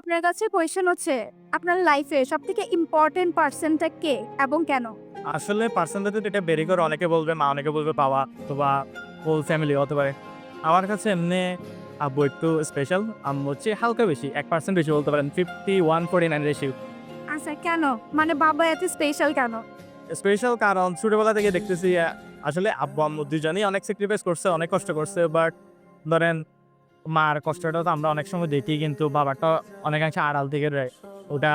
আপনার কাছে কোয়েশ্চেন হচ্ছে আপনার লাইফে সব থেকে ইম্পর্টেন্ট পার্সনটা কে এবং কেন? আসলে পার্সেন্টেজ এটা বেরি করে অনেকে বলবে মা অনেকে বলবে বাবা অথবা হোল ফ্যামিলি হতে পারে। আমার কাছে এমনি আব্বু একটু স্পেশাল আম্মু হচ্ছে হালকা বেশি এক পার্সেন্ট বেশি বলতে পারেন fifty one forty nine ratio আচ্ছা কেন? মানে বাবা এত স্পেশাল কেন? স্পেশাল কারণ ছোটবেলা থেকে দেখতেছি আসলে আব্বু আম্মু দুজনেই অনেক স্যাক্রিফাইস করছে অনেক কষ্ট করছে বাট ধরেন মার কষ্টটা তো আমরা অনেক সময় দেখি কিন্তু বাবারটা অনেকাংশে আড়াল থেকে রয় ওটা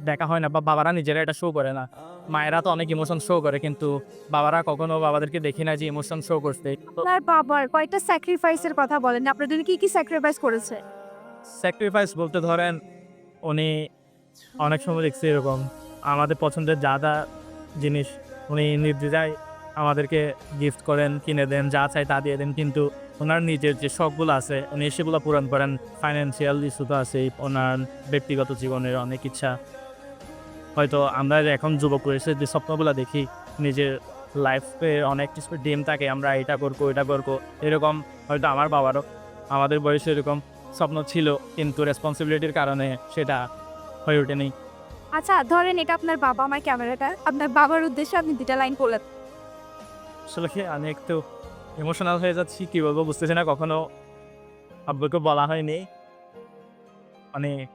দেখা হয় না বা বাবারা নিজেরা এটা শো করে না। মায়েরা তো অনেক ইমোশন শো করে কিন্তু বাবারা কখনো বাবাদেরকে দেখি না যে ইমোশন শো করতে আপনার বাবার কয়েকটা স্যাক্রিফাইসের কথা বলেন? আপনার জন্য কি কি স্যাক্রিফাইস করেছে? স্যাক্রিফাইস বলতে ধরেন উনি অনেক সময় দেখছি এরকম। আমাদের পছন্দের যা যা জিনিস উনি নির্দ্বিধায় আমাদেরকে গিফট করেন, কিনে দেন, যা চাই তা দিয়ে দেন, কিন্তু ওনার নিজের যে শখগুলো আছে, উনি সেগুলো পূরণ করেন। ফাইন্যান্সিয়াল ইস্যু তো আছেই, ওনার ব্যক্তিগত জীবনের অনেক ইচ্ছা। হয়তো আমরা এখন যুবক রয়েছে, যে স্বপ্নগুলো দেখি, নিজের লাইফে অনেক কিছু ডিম থাকে, আমরা এটা করব এটা করব, এরকম হয়তো আমার বাবারও, আমাদের বয়সে এরকম স্বপ্ন ছিল, কিন্তু রেসপন্সিবিলিটির কারণে সেটা হয়ে ওঠেনি। আচ্ছা ধরেন এটা আপনার বাবা আমার ক্যামেরাটা আপনার বাবার উদ্দেশ্যে আপনি দুটা লাইন বলেন আসলে কি আমি একটু ইমোশনাল হয়ে যাচ্ছি, কি বলব বুঝতেছি না, কখনো আব্বুকে বলা হয়নি। মানে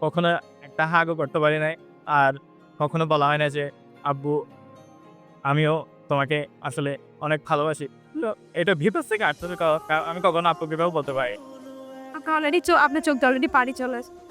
কখনো একটা হাগও করতে পারি নাই, আর কখনো বলা হয় না যে, আব্বু, আমিও তোমাকে আসলে অনেক ভালোবাসি। এটা ভিতর থেকে কা- আমি কখনো আব্বুকে বলতে পারি। আপনার চোখ অলরেডি পাড়ি চলে আসে।